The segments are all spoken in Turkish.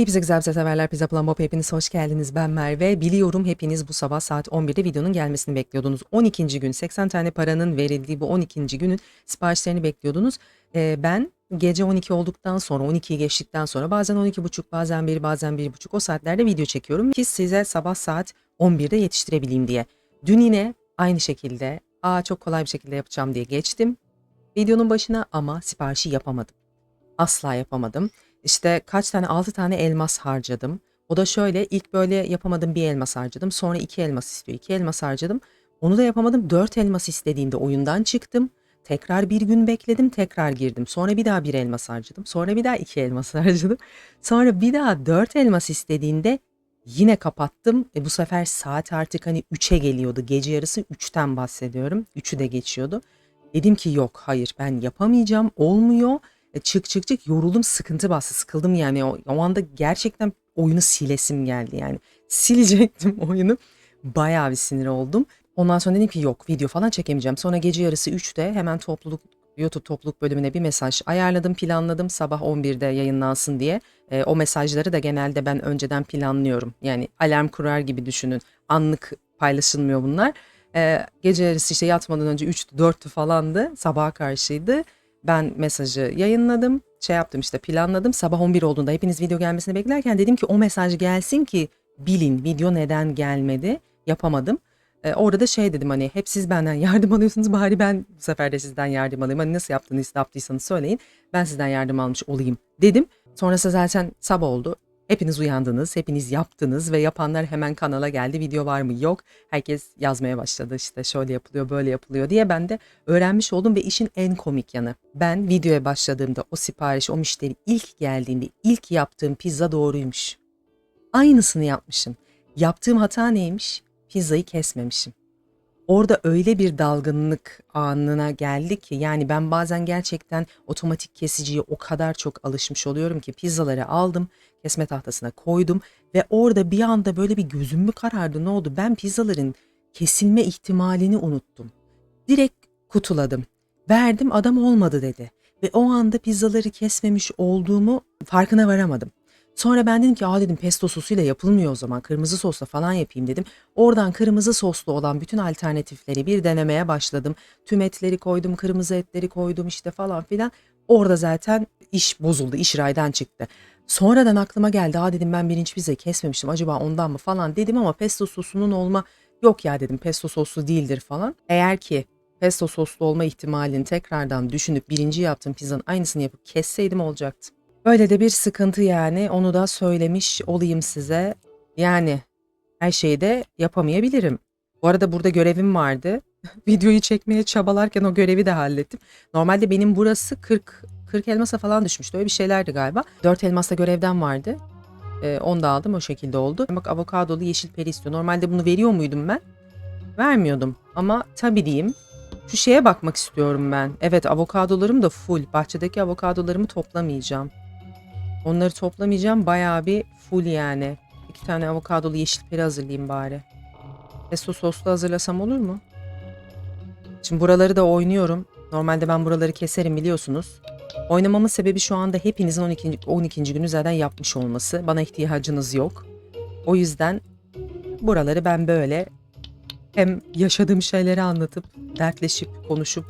Hepinize güzel bir severler Pizza Plan Bop hepiniz hoş geldiniz ben Merve. Biliyorum hepiniz bu sabah saat 11'de videonun gelmesini bekliyordunuz. 12. gün 80 tane paranın verildiği bu 12. günün siparişlerini bekliyordunuz. Ee, ben gece 12 olduktan sonra 12'yi geçtikten sonra bazen 12.30 bazen 1 bazen 1.30 o saatlerde video çekiyorum ki size sabah saat 11'de yetiştirebileyim diye. Dün yine aynı şekilde aa çok kolay bir şekilde yapacağım diye geçtim videonun başına ama siparişi yapamadım. Asla yapamadım. İşte kaç tane 6 tane elmas harcadım. O da şöyle ilk böyle yapamadım bir elmas harcadım. Sonra iki elmas istiyor. iki elmas harcadım. Onu da yapamadım. Dört elmas istediğinde oyundan çıktım. Tekrar bir gün bekledim. Tekrar girdim. Sonra bir daha bir elmas harcadım. Sonra bir daha iki elmas harcadım. Sonra bir daha dört elmas istediğinde yine kapattım. E bu sefer saat artık hani 3'e geliyordu. Gece yarısı 3'ten bahsediyorum. 3'ü de geçiyordu. Dedim ki yok hayır ben yapamayacağım olmuyor. E, çık çık çık yoruldum sıkıntı bastı sıkıldım yani o, o anda gerçekten oyunu silesim geldi yani silecektim oyunu bayağı bir sinir oldum. Ondan sonra dedim ki yok video falan çekemeyeceğim. Sonra gece yarısı 3'te hemen topluluk YouTube topluluk bölümüne bir mesaj ayarladım planladım sabah 11'de yayınlansın diye. E, o mesajları da genelde ben önceden planlıyorum. Yani alarm kurar gibi düşünün. Anlık paylaşılmıyor bunlar. E, gece yarısı işte yatmadan önce 3'tü 4'tü falandı sabaha karşıydı. Ben mesajı yayınladım. Şey yaptım işte planladım. Sabah 11 olduğunda hepiniz video gelmesini beklerken dedim ki o mesaj gelsin ki bilin video neden gelmedi. Yapamadım. Ee, orada da şey dedim hani hep siz benden yardım alıyorsunuz bari ben bu sefer de sizden yardım alayım. Hani nasıl yaptığınızı yaptıysanız söyleyin. Ben sizden yardım almış olayım dedim. Sonrası zaten sabah oldu. Hepiniz uyandınız, hepiniz yaptınız ve yapanlar hemen kanala geldi. Video var mı? Yok. Herkes yazmaya başladı işte şöyle yapılıyor, böyle yapılıyor diye ben de öğrenmiş oldum ve işin en komik yanı. Ben videoya başladığımda o sipariş, o müşteri ilk geldiğinde ilk yaptığım pizza doğruymuş. Aynısını yapmışım. Yaptığım hata neymiş? Pizzayı kesmemişim. Orada öyle bir dalgınlık anına geldi ki yani ben bazen gerçekten otomatik kesiciye o kadar çok alışmış oluyorum ki pizzaları aldım, kesme tahtasına koydum ve orada bir anda böyle bir gözüm mü karardı ne oldu? Ben pizzaların kesilme ihtimalini unuttum. Direkt kutuladım. Verdim adam olmadı dedi. Ve o anda pizzaları kesmemiş olduğumu farkına varamadım. Sonra ben dedim ki aa dedim pesto sosuyla yapılmıyor o zaman kırmızı sosla falan yapayım dedim. Oradan kırmızı soslu olan bütün alternatifleri bir denemeye başladım. Tüm etleri koydum, kırmızı etleri koydum işte falan filan. Orada zaten iş bozuldu, iş raydan çıktı. Sonradan aklıma geldi aa dedim ben birinci pizzayı kesmemiştim acaba ondan mı falan dedim ama pesto sosunun olma yok ya dedim pesto soslu değildir falan. Eğer ki pesto soslu olma ihtimalini tekrardan düşünüp birinci yaptığım pizzanın aynısını yapıp kesseydim olacaktı. Böyle de bir sıkıntı yani onu da söylemiş olayım size. Yani her şeyi de yapamayabilirim. Bu arada burada görevim vardı. Videoyu çekmeye çabalarken o görevi de hallettim. Normalde benim burası 40 40 elmasa falan düşmüştü. Öyle bir şeylerdi galiba. 4 elmasla görevden vardı. Ee, onu da aldım o şekilde oldu. Bak avokadolu yeşil peri istiyor. Normalde bunu veriyor muydum ben? Vermiyordum. Ama tabii diyeyim. Şu şeye bakmak istiyorum ben. Evet avokadolarım da full. Bahçedeki avokadolarımı toplamayacağım. Onları toplamayacağım. Bayağı bir full yani. İki tane avokadolu yeşil peri hazırlayayım bari. Pesto soslu hazırlasam olur mu? Şimdi buraları da oynuyorum. Normalde ben buraları keserim biliyorsunuz. Oynamamın sebebi şu anda hepinizin 12. 12. günü zaten yapmış olması. Bana ihtiyacınız yok. O yüzden buraları ben böyle hem yaşadığım şeyleri anlatıp, dertleşip, konuşup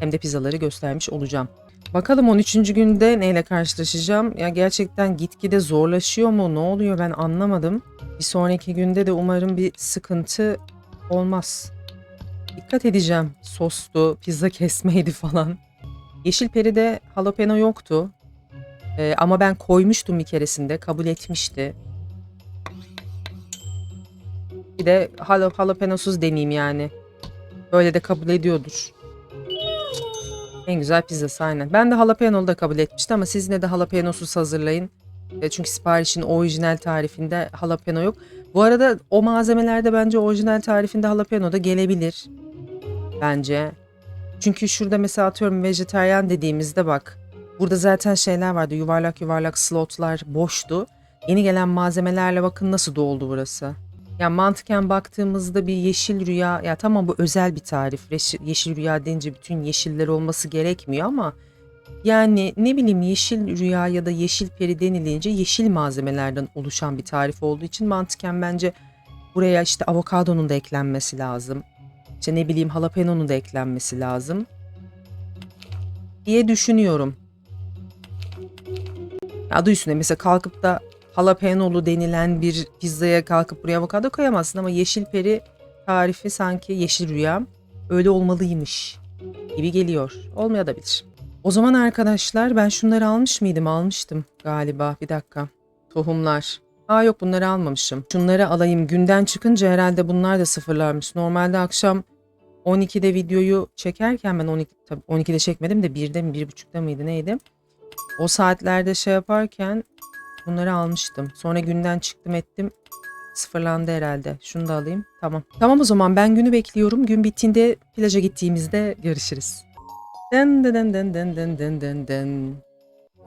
hem de pizzaları göstermiş olacağım. Bakalım 13. günde neyle karşılaşacağım? Ya gerçekten gitgide zorlaşıyor mu? Ne oluyor ben anlamadım. Bir sonraki günde de umarım bir sıkıntı olmaz. Dikkat edeceğim. Soslu, pizza kesmeydi falan. Yeşil peride jalapeno yoktu. Ee, ama ben koymuştum bir keresinde. Kabul etmişti. Bir de jala- jalapenosuz deneyeyim yani. Böyle de kabul ediyordur. En güzel pizzası aynen. Ben de jalapenos'u da kabul etmiştim ama siz yine de jalapenosuz hazırlayın. E, Çünkü siparişin orijinal tarifinde jalapeno yok. Bu arada o malzemelerde bence orijinal tarifinde jalapeno da gelebilir. Bence. Çünkü şurada mesela atıyorum vejetaryen dediğimizde bak. Burada zaten şeyler vardı. Yuvarlak yuvarlak slotlar boştu. Yeni gelen malzemelerle bakın nasıl doldu burası. Ya mantıken baktığımızda bir yeşil rüya ya tamam bu özel bir tarif. Yeşil, rüya deyince bütün yeşiller olması gerekmiyor ama Yani ne bileyim yeşil rüya ya da yeşil peri denilince yeşil malzemelerden oluşan bir tarif olduğu için mantıken bence buraya işte avokadonun da eklenmesi lazım. İşte ne bileyim jalapeno'nun da eklenmesi lazım. Diye düşünüyorum. Adı üstünde mesela kalkıp da jalapenolu denilen bir pizzaya kalkıp buraya avokado koyamazsın ama yeşil peri tarifi sanki yeşil rüya öyle olmalıymış gibi geliyor. Olmayabilir. O zaman arkadaşlar ben şunları almış mıydım? Almıştım galiba. Bir dakika. Tohumlar. Aa yok bunları almamışım. Şunları alayım. Günden çıkınca herhalde bunlar da sıfırlarmış. Normalde akşam 12'de videoyu çekerken ben 12 tabii 12'de çekmedim de 1'de mi 1.30'da mıydı neydi? O saatlerde şey yaparken Bunları almıştım. Sonra günden çıktım ettim. Sıfırlandı herhalde. Şunu da alayım. Tamam. Tamam o zaman ben günü bekliyorum. Gün bittiğinde plaja gittiğimizde görüşürüz. Den den den den den den den den.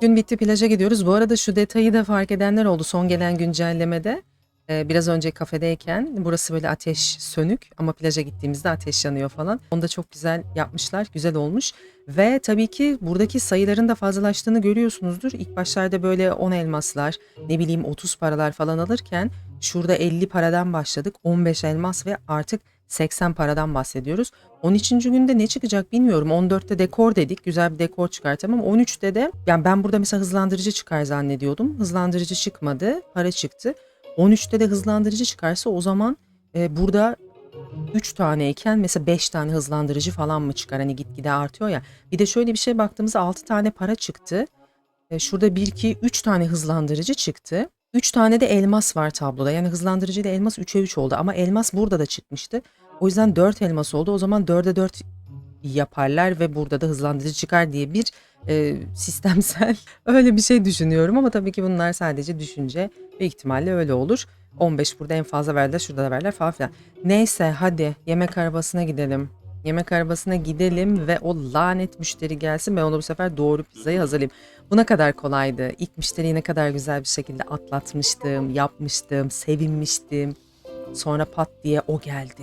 Gün bitti plaja gidiyoruz. Bu arada şu detayı da fark edenler oldu son gelen güncellemede. Ee, biraz önce kafedeyken burası böyle ateş sönük ama plaja gittiğimizde ateş yanıyor falan. Onu da çok güzel yapmışlar. Güzel olmuş. Ve tabii ki buradaki sayıların da fazlalaştığını görüyorsunuzdur. İlk başlarda böyle 10 elmaslar, ne bileyim 30 paralar falan alırken şurada 50 paradan başladık. 15 elmas ve artık 80 paradan bahsediyoruz. 13. günde ne çıkacak bilmiyorum. 14'te dekor dedik. Güzel bir dekor çıkartamam. 13'te de yani ben burada mesela hızlandırıcı çıkar zannediyordum. Hızlandırıcı çıkmadı. Para çıktı. 13'te de hızlandırıcı çıkarsa o zaman e, burada 3 taneyken mesela 5 tane hızlandırıcı falan mı çıkar? Hani gitgide artıyor ya. Bir de şöyle bir şey baktığımızda 6 tane para çıktı. E, şurada 1, 2, 3 tane hızlandırıcı çıktı. 3 tane de elmas var tabloda. Yani hızlandırıcı ile elmas 3'e 3 oldu. Ama elmas burada da çıkmıştı. O yüzden 4 elmas oldu. O zaman 4'e 4 yaparlar ve burada da hızlandırıcı çıkar diye bir e, sistemsel öyle bir şey düşünüyorum. Ama tabii ki bunlar sadece düşünce. Büyük ihtimalle öyle olur. 15 burada en fazla verdiler şurada da verdiler falan filan. Neyse hadi yemek arabasına gidelim. Yemek arabasına gidelim ve o lanet müşteri gelsin ve ona bu sefer doğru pizzayı hazırlayayım. Bu ne kadar kolaydı. İlk müşteriyi ne kadar güzel bir şekilde atlatmıştım, yapmıştım, sevinmiştim. Sonra pat diye o geldi.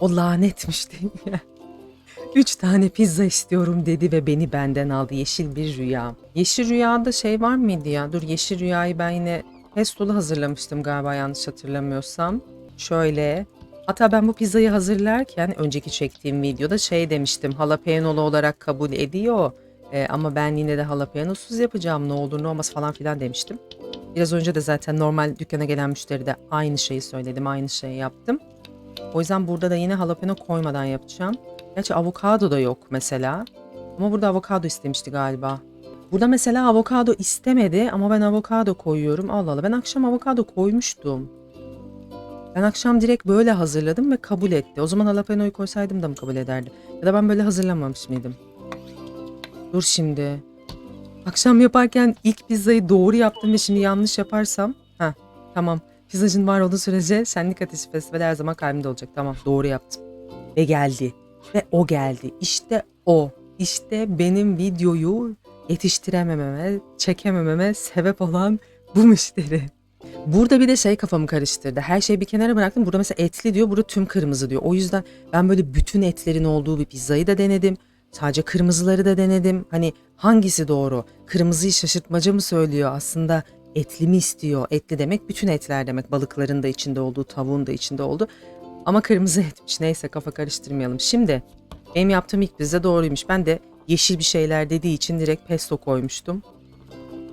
O lanet müşteri. Üç tane pizza istiyorum dedi ve beni benden aldı. Yeşil bir rüya. Yeşil rüyada şey var mıydı ya? Dur yeşil rüyayı ben yine pestolu hazırlamıştım galiba yanlış hatırlamıyorsam. Şöyle. Hatta ben bu pizzayı hazırlarken önceki çektiğim videoda şey demiştim. Jalapenolu olarak kabul ediyor. Ee, ama ben yine de jalapenosuz yapacağım ne olur ne olmaz falan filan demiştim. Biraz önce de zaten normal dükkana gelen müşteri de aynı şeyi söyledim. Aynı şeyi yaptım. O yüzden burada da yine jalapeno koymadan yapacağım. Gerçi avokado da yok mesela. Ama burada avokado istemişti galiba. Burada mesela avokado istemedi ama ben avokado koyuyorum. Allah Allah ben akşam avokado koymuştum. Ben akşam direkt böyle hazırladım ve kabul etti. O zaman jalapeno'yu koysaydım da mı kabul ederdi? Ya da ben böyle hazırlamamış mıydım? Dur şimdi. Akşam yaparken ilk pizzayı doğru yaptım ve şimdi yanlış yaparsam... ha tamam. Pizzacın var olduğu sürece Senlik Ateşi Festivali her zaman kalbimde olacak. Tamam doğru yaptım. Ve geldi. Ve o geldi. İşte o. İşte benim videoyu yetiştiremememe, çekemememe sebep olan bu müşteri. Burada bir de şey kafamı karıştırdı. Her şeyi bir kenara bıraktım. Burada mesela etli diyor, burada tüm kırmızı diyor. O yüzden ben böyle bütün etlerin olduğu bir pizzayı da denedim. Sadece kırmızıları da denedim. Hani hangisi doğru? Kırmızıyı şaşırtmaca mı söylüyor? Aslında etli mi istiyor? Etli demek bütün etler demek. Balıkların da içinde olduğu, tavuğun da içinde olduğu. Ama kırmızı etmiş. Neyse kafa karıştırmayalım. Şimdi benim yaptığım ilk pizza doğruymuş. Ben de yeşil bir şeyler dediği için direkt pesto koymuştum.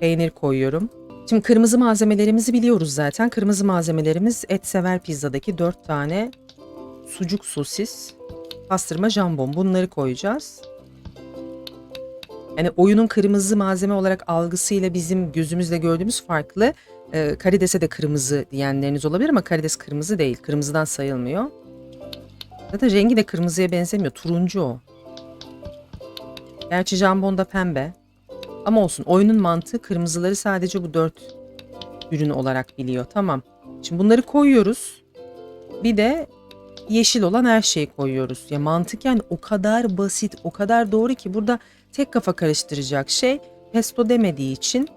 Peynir koyuyorum. Şimdi kırmızı malzemelerimizi biliyoruz zaten. Kırmızı malzemelerimiz et sever pizzadaki 4 tane sucuk sosis, pastırma jambon. Bunları koyacağız. Yani oyunun kırmızı malzeme olarak algısıyla bizim gözümüzle gördüğümüz farklı. Ee, karidese de kırmızı diyenleriniz olabilir ama karides kırmızı değil. Kırmızıdan sayılmıyor. Zaten rengi de kırmızıya benzemiyor. Turuncu o. Gerçi jambon da pembe. Ama olsun oyunun mantığı kırmızıları sadece bu dört ürün olarak biliyor. Tamam. Şimdi bunları koyuyoruz. Bir de yeşil olan her şeyi koyuyoruz. Ya mantıken o kadar basit, o kadar doğru ki burada tek kafa karıştıracak şey pesto demediği için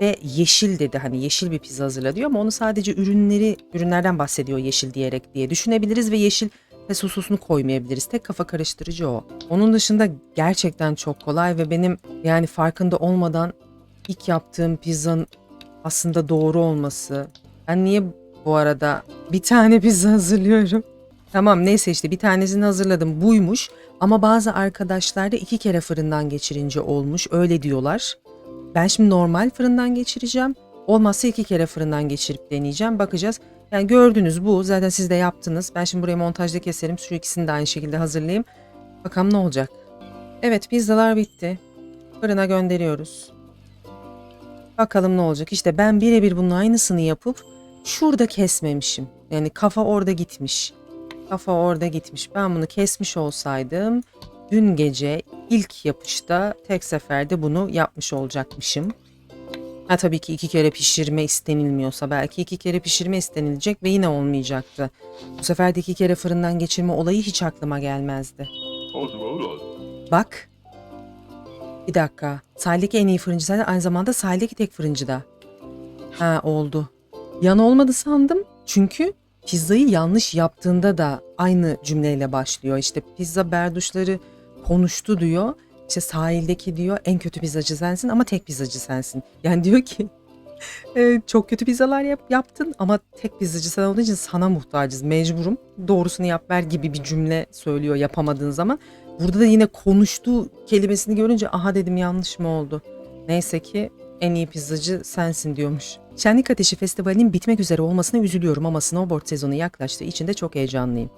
ve yeşil dedi hani yeşil bir pizza hazırla diyor ama onu sadece ürünleri ürünlerden bahsediyor yeşil diyerek diye düşünebiliriz ve yeşil pesto sosunu koymayabiliriz. Tek kafa karıştırıcı o. Onun dışında gerçekten çok kolay ve benim yani farkında olmadan ilk yaptığım pizzanın aslında doğru olması. Ben niye bu arada bir tane pizza hazırlıyorum? Tamam neyse işte bir tanesini hazırladım buymuş ama bazı arkadaşlar da iki kere fırından geçirince olmuş öyle diyorlar. Ben şimdi normal fırından geçireceğim. Olmazsa iki kere fırından geçirip deneyeceğim. Bakacağız. Yani gördünüz bu. Zaten siz de yaptınız. Ben şimdi burayı montajda keserim. Şu ikisini de aynı şekilde hazırlayayım. Bakalım ne olacak. Evet pizzalar bitti. Fırına gönderiyoruz. Bakalım ne olacak. İşte ben birebir bunun aynısını yapıp şurada kesmemişim. Yani kafa orada gitmiş. Kafa orada gitmiş. Ben bunu kesmiş olsaydım dün gece ilk yapışta tek seferde bunu yapmış olacakmışım. Ha tabii ki iki kere pişirme istenilmiyorsa belki iki kere pişirme istenilecek ve yine olmayacaktı. Bu sefer de iki kere fırından geçirme olayı hiç aklıma gelmezdi. Bak. Bir dakika. Sahildeki en iyi fırıncı zaten aynı zamanda sahildeki tek fırıncı da. Ha oldu. Yan olmadı sandım. Çünkü pizzayı yanlış yaptığında da aynı cümleyle başlıyor. İşte pizza berduşları konuştu diyor. İşte sahildeki diyor en kötü pizzacı sensin ama tek pizzacı sensin. Yani diyor ki "E, çok kötü pizzalar yap, yaptın ama tek pizzacı sen olduğun için sana muhtacız mecburum. Doğrusunu yap ver gibi bir cümle söylüyor yapamadığın zaman. Burada da yine konuştu kelimesini görünce aha dedim yanlış mı oldu. Neyse ki en iyi pizzacı sensin diyormuş. Şenlik Ateşi Festivali'nin bitmek üzere olmasına üzülüyorum ama snowboard sezonu yaklaştığı için de çok heyecanlıyım.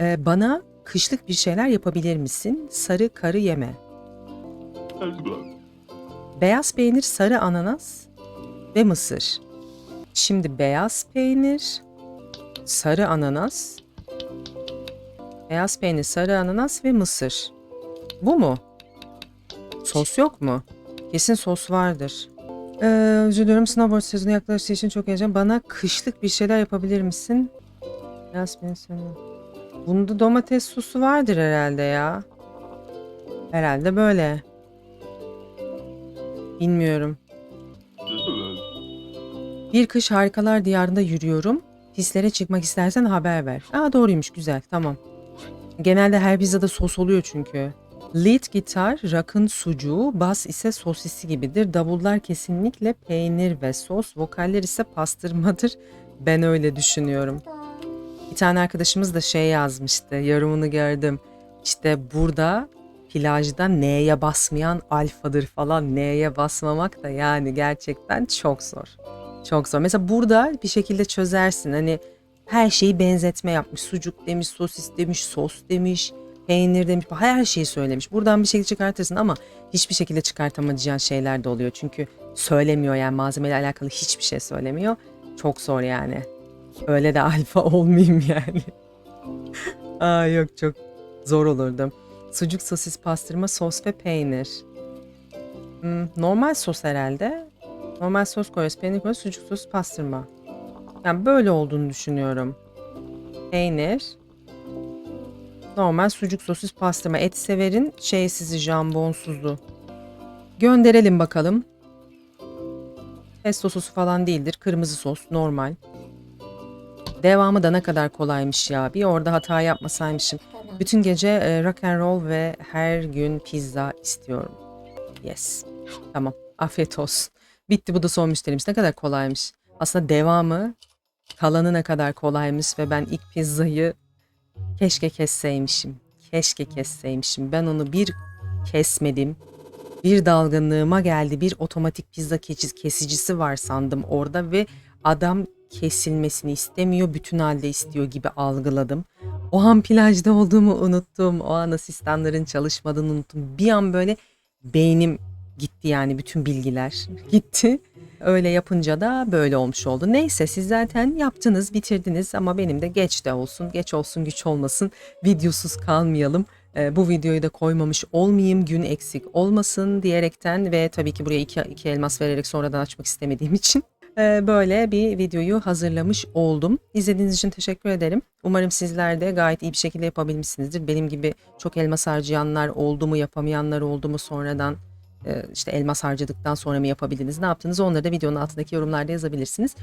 Ee, bana kışlık bir şeyler yapabilir misin? Sarı karı yeme. Beyaz peynir, sarı ananas ve mısır. Şimdi beyaz peynir, sarı ananas, beyaz peynir, sarı ananas ve mısır. Bu mu? Sos yok mu? Kesin sos vardır. Ee, üzülüyorum snowboard sezonu yaklaştığı için çok heyecan. Bana kışlık bir şeyler yapabilir misin? Beyaz peynir, sarı. Bunda domates sosu vardır herhalde ya. Herhalde böyle. Bilmiyorum. Bir kış harikalar diyarında yürüyorum. Pislere çıkmak istersen haber ver. Aa doğruymuş güzel tamam. Genelde her pizzada sos oluyor çünkü. Lead gitar, rock'ın sucuğu, bas ise sosisi gibidir. Davullar kesinlikle peynir ve sos, vokaller ise pastırmadır. Ben öyle düşünüyorum. Bir tane arkadaşımız da şey yazmıştı, yorumunu gördüm. İşte burada plajda N'ye basmayan alfadır falan. N'ye basmamak da yani gerçekten çok zor. Çok zor. Mesela burada bir şekilde çözersin. Hani her şeyi benzetme yapmış. Sucuk demiş, sosis demiş, sos demiş, peynir demiş. Her şeyi söylemiş. Buradan bir şekilde çıkartırsın ama hiçbir şekilde çıkartamayacağın şeyler de oluyor. Çünkü söylemiyor yani malzemeyle alakalı hiçbir şey söylemiyor. Çok zor yani. Öyle de alfa olmayayım yani. Aa yok çok zor olurdu. Sucuk, sosis, pastırma, sos ve peynir. Hmm, normal sos herhalde. Normal sos koyuyoruz, peynir koyuyoruz, sucuk, sos, pastırma. Yani böyle olduğunu düşünüyorum. Peynir. Normal sucuk, sosis, pastırma. Et severin şeysizi, jambonsuzlu. Gönderelim bakalım. Pesto sosu falan değildir. Kırmızı sos, normal. Devamı da ne kadar kolaymış ya. Bir orada hata yapmasaymışım. Bütün gece e, rock and roll ve her gün pizza istiyorum. Yes. Tamam. Afiyet olsun. Bitti bu da son müşterimiz. Ne kadar kolaymış. Aslında devamı kalanı ne kadar kolaymış ve ben ilk pizzayı keşke kesseymişim. Keşke kesseymişim. Ben onu bir kesmedim. Bir dalgınlığıma geldi. Bir otomatik pizza keçi- kesicisi var sandım orada ve adam kesilmesini istemiyor. Bütün halde istiyor gibi algıladım. O an plajda olduğumu unuttum. O an asistanların çalışmadığını unuttum. Bir an böyle beynim gitti yani bütün bilgiler gitti. Öyle yapınca da böyle olmuş oldu. Neyse siz zaten yaptınız, bitirdiniz ama benim de geç de olsun, geç olsun, güç olmasın. Videosuz kalmayalım. Ee, bu videoyu da koymamış olmayayım, gün eksik olmasın diyerekten ve tabii ki buraya iki, iki elmas vererek sonradan açmak istemediğim için böyle bir videoyu hazırlamış oldum. İzlediğiniz için teşekkür ederim. Umarım sizler de gayet iyi bir şekilde yapabilmişsinizdir. Benim gibi çok elmas harcayanlar oldu mu, yapamayanlar oldu mu sonradan e, işte elmas harcadıktan sonra mı yapabildiniz, ne yaptınız onları da videonun altındaki yorumlarda yazabilirsiniz.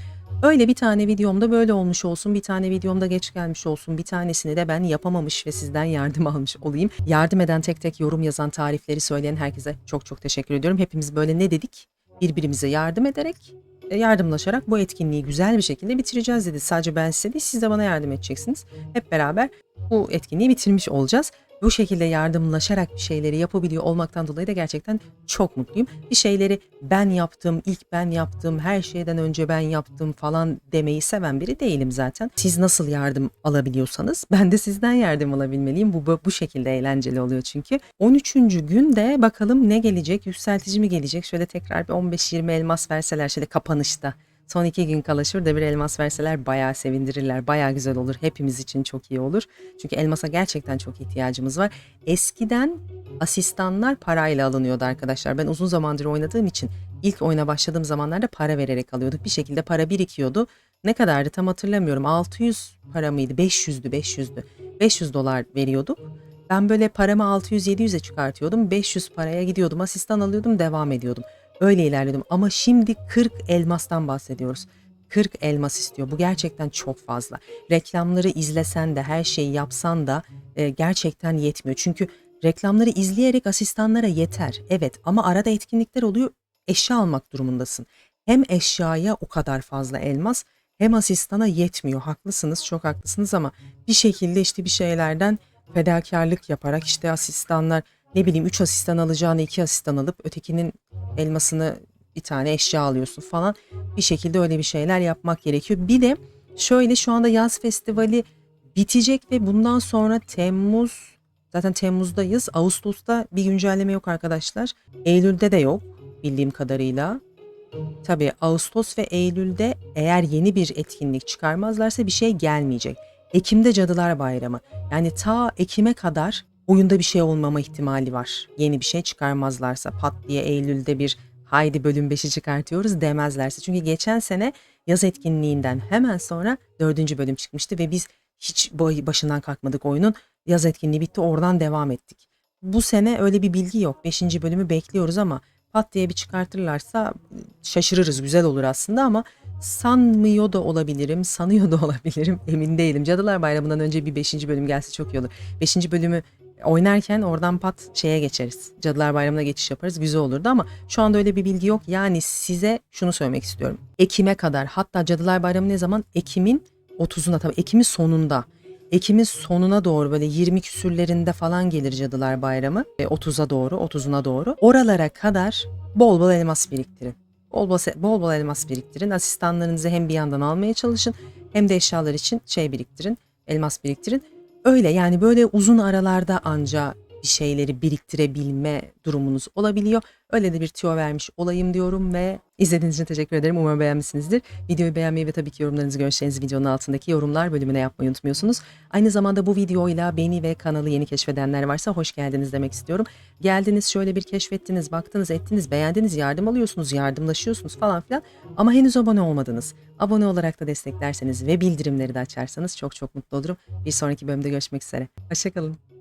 Öyle bir tane videomda böyle olmuş olsun, bir tane videomda geç gelmiş olsun, bir tanesini de ben yapamamış ve sizden yardım almış olayım. Yardım eden tek tek yorum yazan, tarifleri söyleyen herkese çok çok teşekkür ediyorum. Hepimiz böyle ne dedik? Birbirimize yardım ederek, yardımlaşarak bu etkinliği güzel bir şekilde bitireceğiz dedi. Sadece ben size değil, siz de bana yardım edeceksiniz. Hep beraber bu etkinliği bitirmiş olacağız. Bu şekilde yardımlaşarak bir şeyleri yapabiliyor olmaktan dolayı da gerçekten çok mutluyum. Bir şeyleri ben yaptım, ilk ben yaptım, her şeyden önce ben yaptım falan demeyi seven biri değilim zaten. Siz nasıl yardım alabiliyorsanız ben de sizden yardım alabilmeliyim. Bu bu, şekilde eğlenceli oluyor çünkü. 13. günde bakalım ne gelecek? Yükseltici mi gelecek? Şöyle tekrar bir 15-20 elmas verseler şöyle kapanışta. Son iki gün kala şurada bir elmas verseler bayağı sevindirirler. Bayağı güzel olur. Hepimiz için çok iyi olur. Çünkü elmasa gerçekten çok ihtiyacımız var. Eskiden asistanlar parayla alınıyordu arkadaşlar. Ben uzun zamandır oynadığım için ilk oyuna başladığım zamanlarda para vererek alıyorduk. Bir şekilde para birikiyordu. Ne kadardı tam hatırlamıyorum. 600 para mıydı? 500'dü 500'dü. 500 dolar veriyorduk. Ben böyle paramı 600-700'e çıkartıyordum. 500 paraya gidiyordum. Asistan alıyordum devam ediyordum. Öyle ilerledim ama şimdi 40 elmastan bahsediyoruz. 40 elmas istiyor. Bu gerçekten çok fazla. Reklamları izlesen de her şeyi yapsan da e, gerçekten yetmiyor. Çünkü reklamları izleyerek asistanlara yeter. Evet ama arada etkinlikler oluyor. Eşya almak durumundasın. Hem eşyaya o kadar fazla elmas hem asistana yetmiyor. Haklısınız, çok haklısınız ama bir şekilde işte bir şeylerden fedakarlık yaparak işte asistanlar ne bileyim 3 asistan alacağını 2 asistan alıp ötekinin elmasını bir tane eşya alıyorsun falan. Bir şekilde öyle bir şeyler yapmak gerekiyor. Bir de şöyle şu anda yaz festivali bitecek ve bundan sonra Temmuz zaten Temmuz'dayız. Ağustos'ta bir güncelleme yok arkadaşlar. Eylül'de de yok bildiğim kadarıyla. Tabii Ağustos ve Eylül'de eğer yeni bir etkinlik çıkarmazlarsa bir şey gelmeyecek. Ekim'de Cadılar Bayramı. Yani ta Ekim'e kadar oyunda bir şey olmama ihtimali var. Yeni bir şey çıkarmazlarsa pat diye Eylül'de bir haydi bölüm 5'i çıkartıyoruz demezlerse. Çünkü geçen sene yaz etkinliğinden hemen sonra dördüncü bölüm çıkmıştı ve biz hiç başından kalkmadık oyunun. Yaz etkinliği bitti oradan devam ettik. Bu sene öyle bir bilgi yok. Beşinci bölümü bekliyoruz ama pat diye bir çıkartırlarsa şaşırırız güzel olur aslında ama sanmıyor da olabilirim, sanıyor da olabilirim emin değilim. Cadılar Bayramı'ndan önce bir 5. bölüm gelse çok iyi olur. 5. bölümü oynarken oradan pat şeye geçeriz. Cadılar Bayramı'na geçiş yaparız. Güzel olurdu ama şu anda öyle bir bilgi yok. Yani size şunu söylemek istiyorum. Ekim'e kadar hatta Cadılar Bayramı ne zaman? Ekim'in 30'unda tabii Ekim'in sonunda. Ekim'in sonuna doğru böyle 20 küsürlerinde falan gelir Cadılar Bayramı. E, 30'a doğru, 30'una doğru. Oralara kadar bol bol elmas biriktirin. Bol bol, bol bol elmas biriktirin. Asistanlarınızı hem bir yandan almaya çalışın hem de eşyalar için şey biriktirin, elmas biriktirin. Öyle yani böyle uzun aralarda anca bir şeyleri biriktirebilme durumunuz olabiliyor. Öyle de bir tüyo vermiş olayım diyorum ve izlediğiniz için teşekkür ederim. Umarım beğenmişsinizdir. Videoyu beğenmeyi ve tabii ki yorumlarınızı, görüşlerinizi videonun altındaki yorumlar bölümüne yapmayı unutmuyorsunuz. Aynı zamanda bu videoyla beni ve kanalı yeni keşfedenler varsa hoş geldiniz demek istiyorum. Geldiniz şöyle bir keşfettiniz, baktınız, ettiniz, beğendiniz, yardım alıyorsunuz, yardımlaşıyorsunuz falan filan ama henüz abone olmadınız. Abone olarak da desteklerseniz ve bildirimleri de açarsanız çok çok mutlu olurum. Bir sonraki bölümde görüşmek üzere. Hoşçakalın.